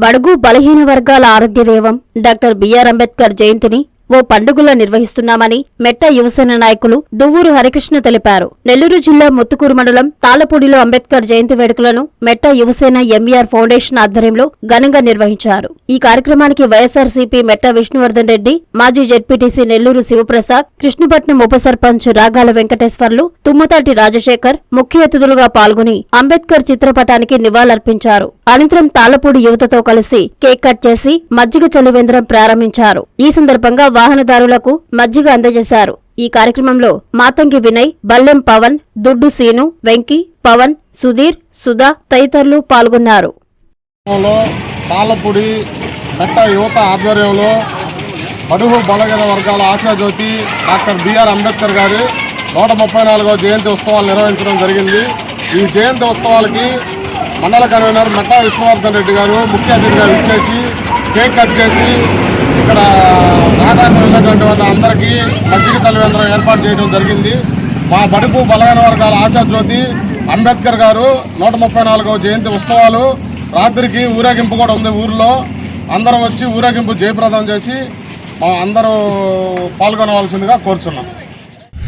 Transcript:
బడుగు బలహీన వర్గాల ఆరోగ్య దేవం డాక్టర్ బిఆర్ అంబేద్కర్ జయంతిని ఓ పండుగలా నిర్వహిస్తున్నామని మెట్ట యువసేన నాయకులు దువ్వూరు హరికృష్ణ తెలిపారు. నెల్లూరు జిల్లా ముత్తుకూరు మండలం తాళపూడిలో అంబేద్కర్ జయంతి వేడుకలను మెట్ట యువసేన ఎంఈఆర్ ఫౌండేషన్ ఆధ్వర్యంలో ఘనంగా నిర్వహించారు. ఈ కార్యక్రమానికి వైఎస్ఆర్సీపీ మెట్ట విష్ణువర్ధన్ రెడ్డి మాజీ జెడ్పీటీసీ నెల్లూరు శివప్రసాద్ కృష్ణపట్నం ఉప సర్పంచ్ రాగాల వెంకటేశ్వర్లు తుమ్మతాటి రాజశేఖర్ ముఖ్య అతిథులుగా పాల్గొని అంబేద్కర్ చిత్రపటానికి నివాళులర్పించారు. అనంతరం తాళపూడి యువతతో కలిసి కేక్ కట్ చేసి మజ్జిగ చలివేంద్రం ప్రారంభించారు. ఈ సందర్భంగా వాహనదారులకు మజ్జిగ అందజేశారు. ఈ కార్యక్రమంలో మాతంగి వినయ్ బల్లెం పవన్ దుడ్డు సీను వెంకి పవన్ సుధీర్ సుధా తదితరులు పాల్గొన్నారు. పాలపూడి తాళ్ళపూడి యువత ఆధ్వర్యంలో బడుగు బలగన వర్గాల ఆశాజ్యోతి డాక్టర్ బిఆర్ అంబేద్కర్ గారి నూట ముప్పై నాలుగవ జయంతి ఉత్సవాలు నిర్వహించడం జరిగింది. ఈ జయంతి ఉత్సవాలకి మండల కన్వీనర్ మెట్టా విష్ణువర్ధన్ రెడ్డి గారు ముఖ్య అతిథిగా విచ్చేసి కేక్ కట్ చేసి ఇక్కడ ప్రాధాన్యం ఉన్నటువంటి వాళ్ళ అందరికీ మజ్జిగ తల్లిదండ్రులు ఏర్పాటు చేయడం జరిగింది. మా బడుపు బలహీన వర్గాల ఆశాజ్యోతి అంబేద్కర్ గారు నూట ముప్పై నాలుగవ జయంతి ఉత్సవాలు రాత్రికి ఊరేగింపు కూడా ఉంది ఊర్లో. అందరం వచ్చి ఊరేగింపు జయప్రదం చేసి మా అందరూ పాల్గొనవలసిందిగా కోరుచున్నాం.